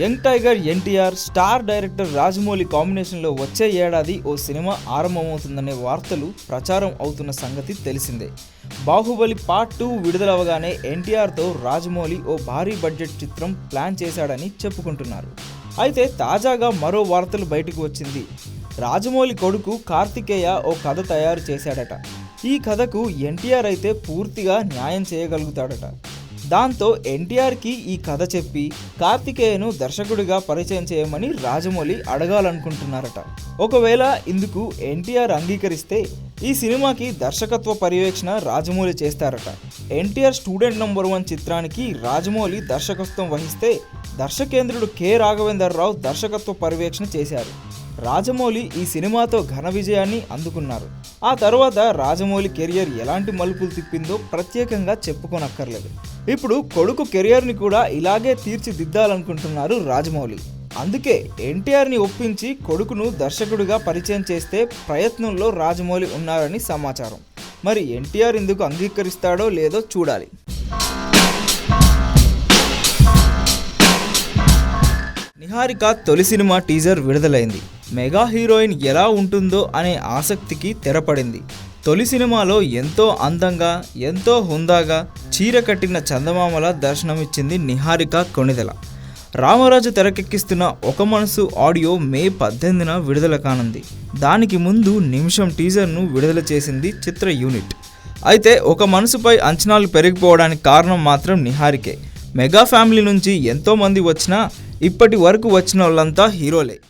Young tiger NTR star director Rajamouli కాంబినేషన్లో వచ్చే ఏడాది ఓ సినిమా ఆరంభమవుతుందనే వార్తలు ప్రచారం అవుతున్న సంగతి తెలిసిందే. బాహుబలి పార్ట్ టూ విడుదలవగానే ఎన్టీఆర్తో రాజమౌళి ఓ భారీ బడ్జెట్ చిత్రం ప్లాన్ చేశాడని చెప్పుకుంటున్నారు. అయితే తాజాగా మరో వార్తలు బయటకు వచ్చింది. రాజమౌళి కొడుకు కార్తికేయ ఓ కథ తయారు చేశాడట. ఈ కథకు ఎన్టీఆర్ అయితే పూర్తిగా న్యాయం చేయగలుగుతాడట. దాంతో ఎన్టీఆర్కి ఈ కథ చెప్పి కార్తికేయను దర్శకుడిగా పరిచయం చేయమని రాజమౌళి అడగాలనుకుంటున్నారట. ఒకవేళ ఇందుకు ఎన్టీఆర్ అంగీకరిస్తే ఈ సినిమాకి దర్శకత్వ పర్యవేక్షణ రాజమౌళి చేస్తారట. ఎన్టీఆర్ స్టూడెంట్ నంబర్ వన్ చిత్రానికి రాజమౌళి దర్శకత్వం వహిస్తే దర్శకేంద్రుడు కె. రాఘవేంద్రరావు దర్శకత్వ పర్యవేక్షణ చేశారు. రాజమౌళి ఈ సినిమాతో ఘన విజయాన్ని అందుకున్నారు. ఆ తర్వాత రాజమౌళి కెరియర్ ఎలాంటి మలుపులు తిప్పిందో ప్రత్యేకంగా చెప్పుకోనక్కర్లేదు. ఇప్పుడు కొడుకు కెరియర్ని కూడా ఇలాగే తీర్చిదిద్దాలనుకుంటున్నారు రాజమౌళి. అందుకే ఎన్టీఆర్ని ఒప్పించి కొడుకును దర్శకుడిగా పరిచయం చేస్తే ప్రయత్నంలో రాజమౌళి ఉన్నారని సమాచారం. మరి ఎన్టీఆర్ ఇందుకు అంగీకరిస్తాడో లేదో చూడాలి. నిహారిక తొలి సినిమా టీజర్ విడుదలైంది. మెగా హీరోయిన్ ఎలా ఉంటుందో అనే ఆసక్తికి తెరపడింది. తొలి సినిమాలో ఎంతో అందంగా ఎంతో హుందాగా చీర కట్టిన చందమామల దర్శనమిచ్చింది నిహారిక కొణిదెల రామరాజు తెరకెక్కిస్తున్న ఒక మనసు ఆడియో మే పద్దెనిమిదిన విడుదల కానుంది. దానికి ముందు నిమిషం టీజర్ను విడుదల చేసింది చిత్ర యూనిట్. అయితే ఒక మనసుపై అంచనాలు పెరిగిపోవడానికి కారణం మాత్రం నిహారికే. మెగా ఫ్యామిలీ నుంచి ఎంతోమంది వచ్చినా ఇప్పటి వరకు వచ్చిన వాళ్ళంతా హీరోలే.